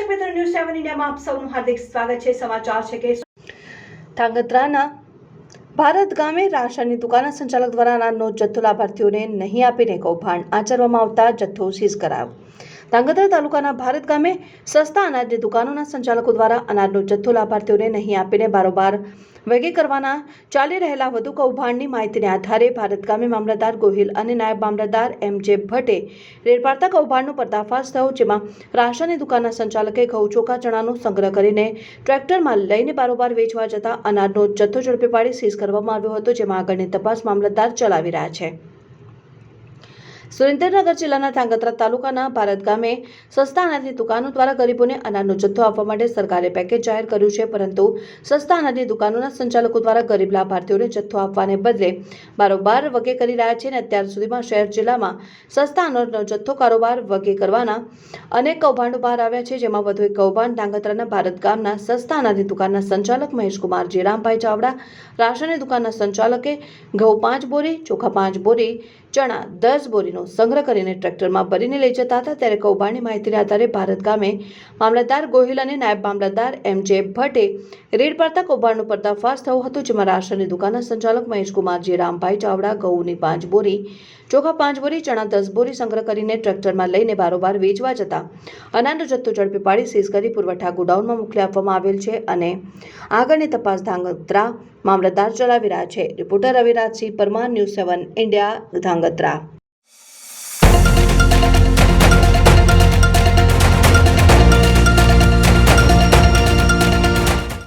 સમાચારોમાં આપ સૌનું હાર્દિક સ્વાગત છે. સમાચાર છે કે ધાંગધ્રાના ભારત ગામે રાશનની દુકાનના સંચાલક દ્વારા અનાજનો જથ્થો લાભાર્થીઓને નહીં આપીને કૌભાંડ આચરવામાં આવતા જથ્થો સીઝ કરાયો. ધાંગધ્રા તાલુકાના ભારત ગામે સસ્તા અનાજની દુકાનોના સંચાલકો દ્વારા અનાજનો જથ્થો લાભાર્થીઓને નહીં આપીને બારોબાર વેગી કરવાના ચાલી રહેલા વધુ કૌભાંડની માહિતીને આધારે ભારત ગામે મામલતદાર ગોહિલ અને નાયબ મામલતદાર એમ જે ભટ્ટે રેડપાડતા કૌભાંડનો પર્દાફાશ થયો, જેમાં રાશનની દુકાનના સંચાલકે ઘઉં ચોખા ચણાનો સંગ્રહ કરીને ટ્રેક્ટરમાં લઈને બારોબાર વેચવા જતા અનાજનો જથ્થો ઝડપી પાડી સીઝ કરવામાં આવ્યો હતો, જેમાં આગળની તપાસ મામલતદાર ચલાવી રહ્યા છે. સુરેન્દ્રનગર જિલ્લાના ધાંગધ્રા તાલુકાના ભારત ગામે સસ્તા અનાજની દુકાનો દ્વારા ગરીબોને અનાજનો જથ્થો આપવા માટે સરકારે પેકેજ જાહેર કર્યું છે, પરંતુ સસ્તા અનાજની દુકાનોના સંચાલકો દ્વારા ગરીબ લાભાર્થીઓને જથ્થો આપવાને બદલે બારોબાર વગે કરી રહ્યા છે અને અત્યાર સુધીમાં શહેર જિલ્લામાં સસ્તા અનાજનો જથ્થો કારોબાર વગે કરવાના અનેક કૌભાંડો બહાર આવ્યા છે, જેમાં વધુ એક કૌભાંડ ધાંગધ્રાના ભારત ગામના સસ્તા અનાજની દુકાનના સંચાલક મહેશકુમાર જયરામભાઈ ચાવડા રાશનની દુકાનના સંચાલકે ઘઉં પાંચ બોરી, ચોખા પાંચ બોરી ચણા દસ બોરીનો સંગ્રહ કરીને ટ્રેક્ટરમાં ભરીને લઈ જતા હતા. ત્યારે કૌભાંડની માહિતીના આધારે ભારત ગામે મામલતદાર ગોહિલ અને નાયબ મામલતદાર એમ જે ભટ્ટે રેડ પાડતા કૌભાંડનું પર્દાફાશ થયું હતું, જેમાં રાશનની દુકાનના સંચાલક મહેશકુમારજી રામભાઈ ચાવડા, ઘઉંની પાંચ બોરી, ચોખા પાંચ બોરી, ચણા દસ બોરી સંગ્રહ કરીને ટ્રેક્ટરમાં લઈને બારોબાર વેચવા જતા અનાજનો જથ્થો ઝડપી પાડી સીઝ કરી પુરવઠા ગોડાઉનમાં મોકલી આપવામાં આવેલ છે અને આગળની તપાસ ધાંગધ્રા મામલતદાર ચલાવી રહ્યા છે. Reporter Ravirajsinh Parmar, news seven India Dhrangadhra